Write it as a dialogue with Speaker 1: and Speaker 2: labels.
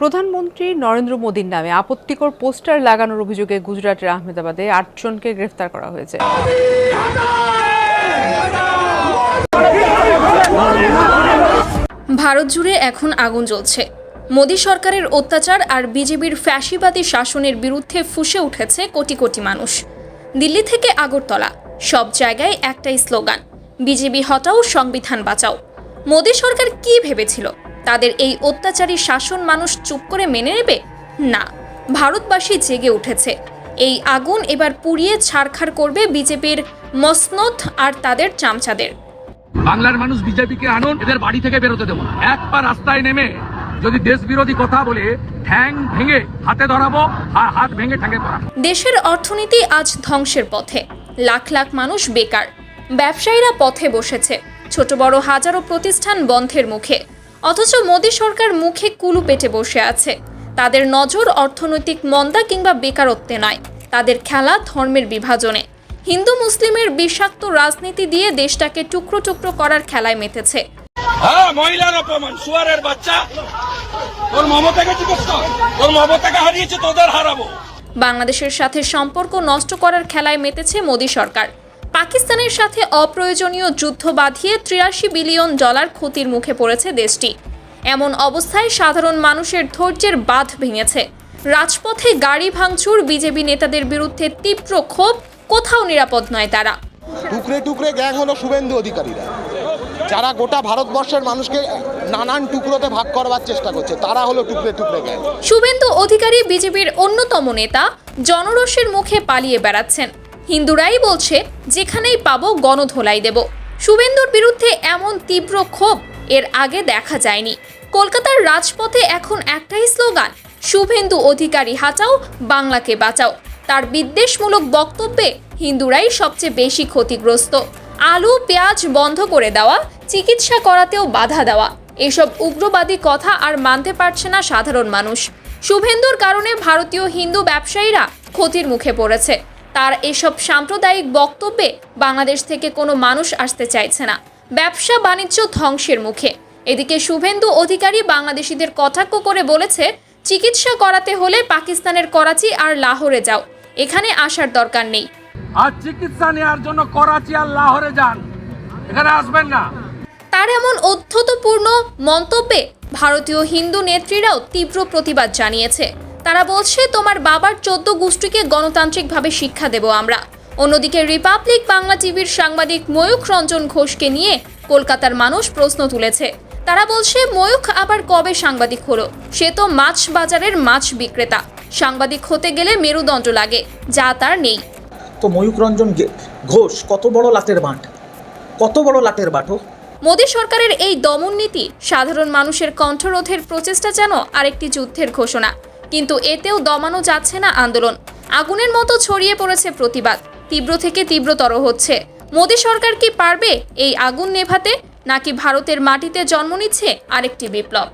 Speaker 1: প্রধানমন্ত্রী নরেন্দ্র মোদীর নামে আপত্তিকর পোস্টার লাগানোর অভিযোগে গুজরাটের আহমেদাবাদে আটজনকে গ্রেফতার করা হয়েছে।
Speaker 2: ভারত জুড়ে এখন আগুন জ্বলছে। মোদী সরকারের অত্যাচার আর বিজেপির ফ্যাসিবাদী শাসনের বিরুদ্ধে ফুসে উঠেছে কোটি কোটি মানুষ। দিল্লি থেকে আগরতলা, সব জায়গায় একটাই স্লোগান, বিজেপি হটাও সংবিধান বাঁচাও। মোদী সরকার কি ভেবেছিল? তাদের এই অত্যাচারী শাসন মানুষ চুপ করে মেনে নেবে? না ভারতবাসী জেগে উঠেছে। এই আগুন এবার পুড়িয়ে ছাড়খাড় করবে বিজেপির মসনদ আর তাদের চামচাদের।
Speaker 3: বাংলার মানুষ বিজেপিকে আনুন এদের বাড়ি থেকে বেরোতে দেবো না। এক পা রাস্তায় নেমে যদি দেশ বিরোধী কথা বলে ঠ্যাং ভেঙে হাতে ধরাবো আর হাত ভেঙে ঠ্যাঙে ধরাবো
Speaker 2: দেশের অর্থনীতি আজ ধ্বংসের পথে। লাখ লাখ মানুষ বেকার। ব্যবসায়ীরা পথে বসেছে। ছোট বড় হাজারো প্রতিষ্ঠান বন্ধের মুখে। অথচ মোদী সরকার মুখে কুলু পেটে বসে আছে। তাদের নজর অর্থনৈতিক মন্দা কিংবা বেকারত্বে নয়। তাদের খেলা ধর্মের বিভাজনে। হিন্দু মুসলিমের বিষাক্ত রাজনীতি দিয়ে দেশটাকে টুকরো টুকরো করার খেলায় মেতেছে।
Speaker 3: হ্যাঁ মহিলার অপমান সুয়ারের বাচ্চা। তোর মমতাকে তোর মমতাকে হারিয়েছে তোদের হারাবো।
Speaker 2: বাংলাদেশের সাথে সম্পর্ক নষ্ট করার খেলায় মেতেছে মোদী সরকার। পাকিস্তানের সাথে অপ্রয়োজনীয় যুদ্ধ বাঁধিয়ে ত্রিয়াশি বিলিয়ন ডলার ক্ষতির মুখে পড়েছে দেশটি। এমন অবস্থায় সাধারণ মানুষের ধৈর্যের বাঁধ ভেঙেছে। রাজপথে গাড়ি ভাঙচুর বিজেপি নেতাদের বিরুদ্ধে তীব্র ক্ষোভ কোথাও নিরাপদ নয় তারা।
Speaker 4: টুকরে টুকরে গ্যাং হলো শুভেন্দু অধিকারীরা। যারা গোটা ভারতবর্ষের মানুষকে নানান টুকরোতে ভাগ করবার চেষ্টা করছে তারা হলো টুকরে টুকরে গ্যাং।
Speaker 2: শুভেন্দু অধিকারী বিজেপির অন্যতম নেতা জনরোষের মুখে পালিয়ে বেড়াচ্ছেন। হিন্দুরাই বলছে, যেখানেই পাবো গণধোলাই দেব। শুভেন্দুর বিরুদ্ধে এমন তীব্র ক্ষোভ এর আগে দেখা যায়নি। কলকাতার রাজপথে এখন একটাই স্লোগান, শুভেন্দু অধিকারী হাঁচাও বাংলাকে বাঁচাও। তার বিদ্বেষমূলক বক্তব্যে হিন্দুরাই সবচেয়ে বেশি ক্ষতিগ্রস্ত। আলু, পেঁয়াজ বন্ধ করে দেওয়া, চিকিৎসা করাতেও বাধা দেওয়া, এসব উগ্রবাদী কথা আর মানতে পারছে না সাধারণ মানুষ। শুভেন্দুর কারণে ভারতীয় হিন্দু ব্যবসায়ীরা ক্ষতির মুখে পড়েছে। তার এসব সাম্প্রদায়িক বক্তব্যে বাংলাদেশ থেকে কোনো মানুষ আসতে চাইছে না। ব্যবসা বাণিজ্য ধ্বংসের মুখে। এদিকে শুভেন্দু অধিকারী বাংলাদেশিদের কটাক্ষ করে বলেছে চিকিৎসা করাতে হলে পাকিস্তানের করাচি আর লাহোরে যাও। এখানে আসার দরকার নেই।
Speaker 3: আর চিকিৎসা নেওয়ার জন্য করাচি আর লাহোরে যান। এখানে আসবেন না।
Speaker 2: তার এমন অধ্যতপূর্ণ মন্তব্যে ভারতীয় হিন্দু নেত্রীরাও তীব্র প্রতিবাদ জানিয়েছে। তারা বলছে তোমার বাবার চোদ্দ গোষ্ঠীকে গণতান্ত্রিকভাবে শিক্ষা দেব আমরা। অন্যদিকে রিপাবলিক বাংলা টিভির সাংবাদিক ময়ূখ রঞ্জন ঘোষকে নিয়ে কলকাতার মানুষ প্রশ্ন তুলেছে। তারা বলছে ময়ূখ আবার কবে সাংবাদিক হলো? সে তো মাছ বাজারের মাছ বিক্রেতা। সাংবাদিক হতে গেলে মেরুদণ্ড লাগে যা তার নেই।
Speaker 5: তো ময়ূক রঞ্জন ঘোষ কত বড় লাটের বাঁট কত বড় লাটের বাটো?
Speaker 2: মোদী সরকারের এই দমন নীতি সাধারণ মানুষের কণ্ঠরোধের প্রচেষ্টা যেন আরেকটি যুদ্ধের ঘোষণা। কিন্তু এতেও দমানো যাচ্ছে না আন্দোলন। আগুনের মতো ছড়িয়ে পড়েছে প্রতিবাদ। তীব্র থেকে তীব্রতর হচ্ছে। মোদী সরকার কি পারবে এই আগুন নেভাতে? নাকি ভারতের মাটিতে জন্ম নিচ্ছে আরেকটি বিপ্লব?